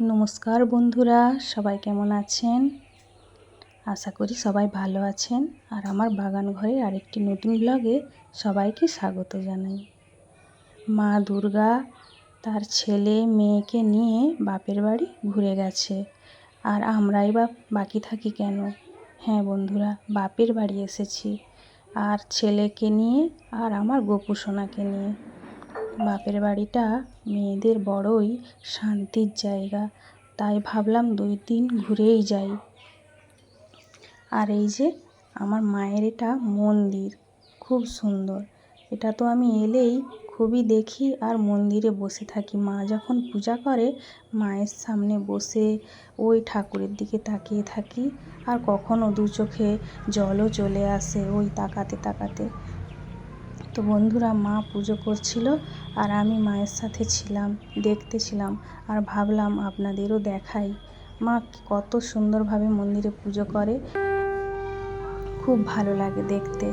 নমস্কার বন্ধুরা, সবাই কেমন আছেন? আশা করি সবাই ভালো আছেন। আর আমার বাগান ঘরের আরেকটি নতুন ব্লগে সবাইকে স্বাগত জানাই। মা দুর্গা তার ছেলে, মেয়েকে নিয়ে বাপের বাড়ি ঘুরে গেছে। আর আমরাই বা বাকি থাকি কেন? হ্যাঁ বন্ধুরা, বাপের বাড়ি এসেছি। আর ছেলেকে নিয়ে আর আমার গোপুসোনাকে নিয়ে। বাপের বাড়িটা মেয়েদের বড়ই শান্তির জায়গা। তাই ভাবলাম দুই দিন ঘুরেই যাই। আর এই যে আমার মায়ের এটা মন্দির, খুব সুন্দর। এটা তো আমি এলেই খুবই দেখি আর মন্দিরে বসে থাকি। মা যখন পূজা করে, মায়ের সামনে বসে ওই ঠাকুরের দিকে তাকিয়ে থাকি। আর কখনও দু চোখে জলও চলে আসে ওই তাকাতে তাকাতে। তো বন্ধুরা মা পুজো করছিল আর আমি মায়ের সাথে ছিলাম দেখতেছিলাম আর ভাবলাম আপনাদেরও দেখাই। মা কত সুন্দরভাবে মন্দিরে পুজো করে। খুব ভালো লাগে দেখতে।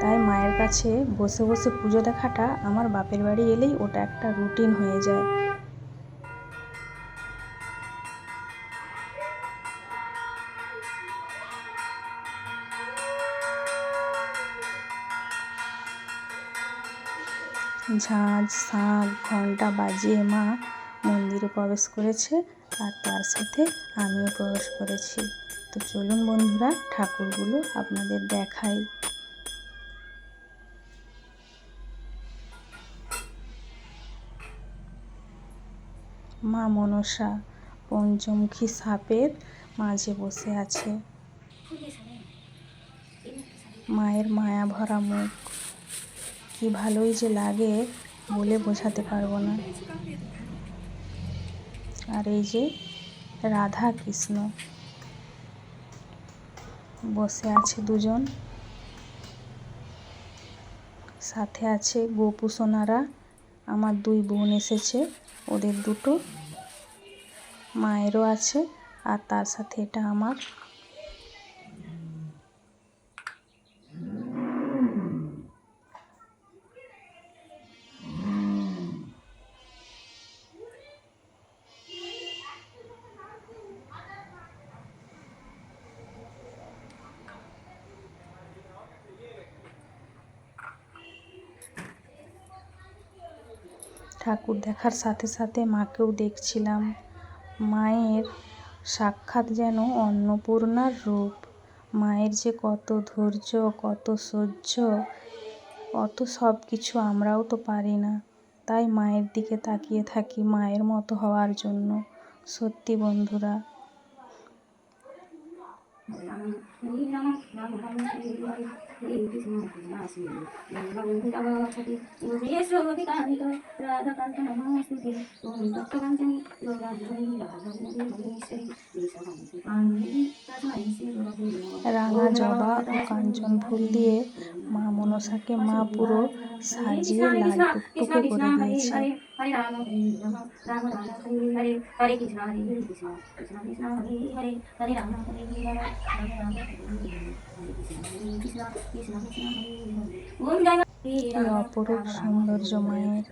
তাই মায়ের কাছে বসে বসে পুজো দেখাটা আমার বাপের বাড়ি এলেই ওটা একটা রুটিন হয়ে যায়। ঝাঁঝ শাঁখ ঘণ্টা বাজিয়ে মা মন্দিরে প্রবেশ করেছে আর তার সাথে আমিও প্রবেশ করেছি। তো চলুন বন্ধুরা, ঠাকুরগুলো আপনাদের দেখাই। মা মনসা পঞ্চমুখী সাপের মাঝে বসে আছে। মায়ের মায়া ভরা মুখ। কি ভালোই যে লাগে বলে বোঝাতে পারব না। আর এই যে রাধা কৃষ্ণ। বসে আছে দুজন। সাথে আছে গোপু সোনারা আমার দুই বোন এসেছে, ওদের দুটো। মায়েরও আছে, আর তার সাথে এটা আমার। ঠাকুর দেখার সাথে সাথে মাকেও দেখছিলাম। মায়ের সাক্ষাৎ যেন অন্নপূর্ণার রূপ। মায়ের যে কত ধৈর্য, কত সহ্য, অত সব কিছু আমরাও তো পারি না। তাই মায়ের দিকে তাকিয়ে থাকি মায়ের মতো হওয়ার জন্য। সত্যি বন্ধুরা রাঙা জবা ও কাঞ্চন ফুল দিয়ে মা মনসাকে মা পুরো সাজিয়ে লাল টুকটুকে করে দিয়েছে অপরূপ সৌন্দর্য মায়ের।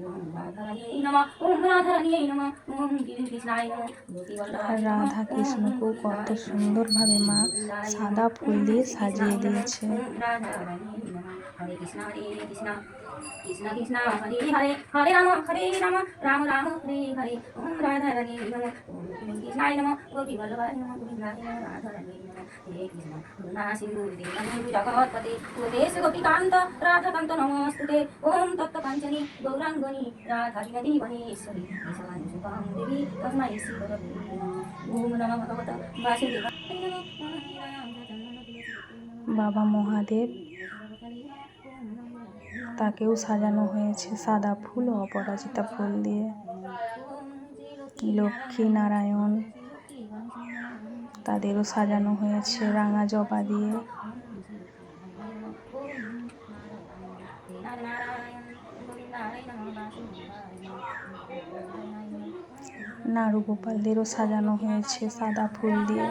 রাধা কৃষ্ণকেও কত সুন্দরভাবে মা সাদা ফুল দিয়ে সাজিয়ে দিয়েছে। কৃষ্ণ কৃষ্ণ হরে হরে হরে রাম হরে রাম রাম রাম হরে হরে ওম রাধা রানী নম ওম কৃষ্ণায় নম গোপী বল্লভায় নম গোবিন্দায় নম রাধা রানী নম হে কৃষ্ণ করুণা সিন্ধু দীনবন্ধু জগৎপতে গোপেশ গোপীকান্ত বাবা মহাদেব তাকেও সাজানো হয়েছে সাদা ফুল ও অপরাজিতা ফুল দিয়ে। লক্ষ্মী নারায়ণ তাদেরও সাজানো হয়েছে রাঙা জবা দিয়ে। নাড়ু গোপালদেরও সাজানো হয়েছে সাদা ফুল দিয়ে।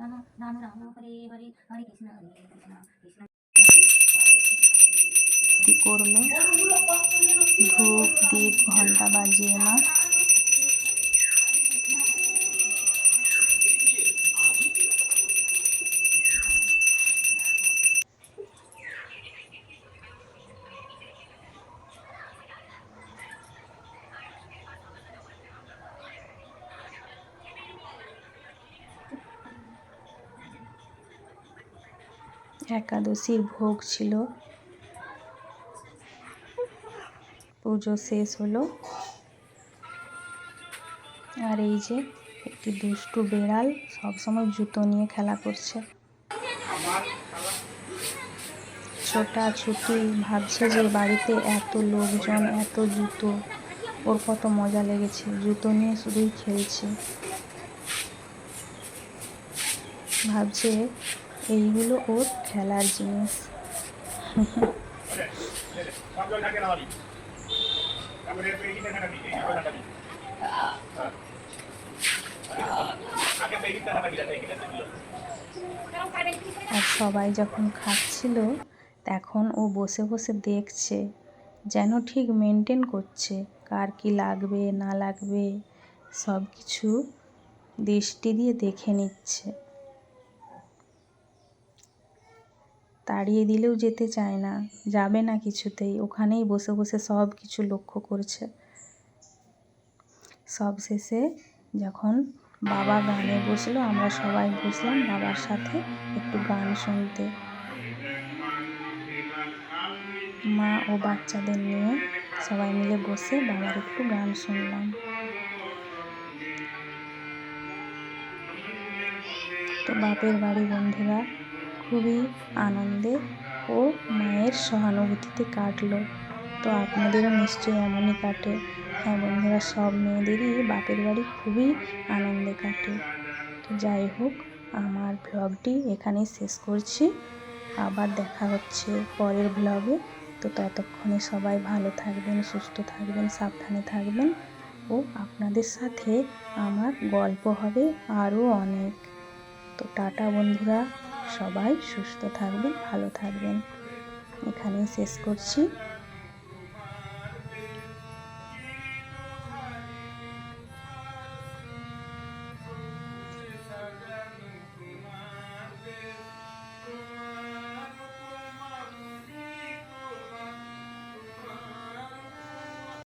রাম রাম রাম হরে হরে হরে কৃষ্ণ হরে কৃষ্ণ আরতি ধূপ দীপ ঘণ্টা বাজিয়ে মা একাদশীর ভোগ ছিল। পুজো শেষ হলো। আর এই যে একটি দুষ্টু বেড়াল সবসময় জুতো নিয়ে খেলা করছে। ছোটা ছুটি ভাবছে যে বাড়িতে এত লোকজন, এত জুতো, ওর কত মজা লেগেছে। জুতো নিয়ে শুধুই খেলছে। ভাবছে এইগুলো ওর খেলার জিনিস। আর সবাই যখন খাচ্ছিল, তখন ও বসে বসে দেখছে যেন ঠিক মেনটেন করছে, কার কি লাগবে, না লাগবে সব কিছু দৃষ্টি দিয়ে দেখে নিচ্ছে। তাড়িয়ে দিলেও যেতে চায় না, যাবে না কিছুতেই। ওখানেই বসে বসে সব কিছু লক্ষ্য করছে। সব শেষে যখন বাবা গানে বসল, আমরা সবাই বসলাম বাবার সাথে একটু গান শুনতে। মা ও বাচ্চাদের নিয়ে সবাই মিলে বসে বাবার একটু গান শুনলাম। তো বাপের বাড়ি বন্ধুরা খুবই আনন্দে ও মায়ের সহানুভূতিতে কাটলো। তো আপনাদেরও নিশ্চয়ই এমনই কাটে। হ্যাঁ বন্ধুরা, সব মেয়েদেরই বাপের বাড়ি খুবই আনন্দে কাটে। তো যাই হোক, আমার ব্লগটি এখানেই শেষ করছি। আবার দেখা হচ্ছে পরের ব্লগে। তো ততক্ষণে সবাই ভালো থাকবেন, সুস্থ থাকবেন, সাবধানে থাকবেন। ও আপনাদের সাথে আমার গল্প হবে আরও অনেক। তো টাটা, বন্ধুরা। সবাই সুস্থ থাকবেন ভালো থাকবেন। এখানেই শেষ করছি।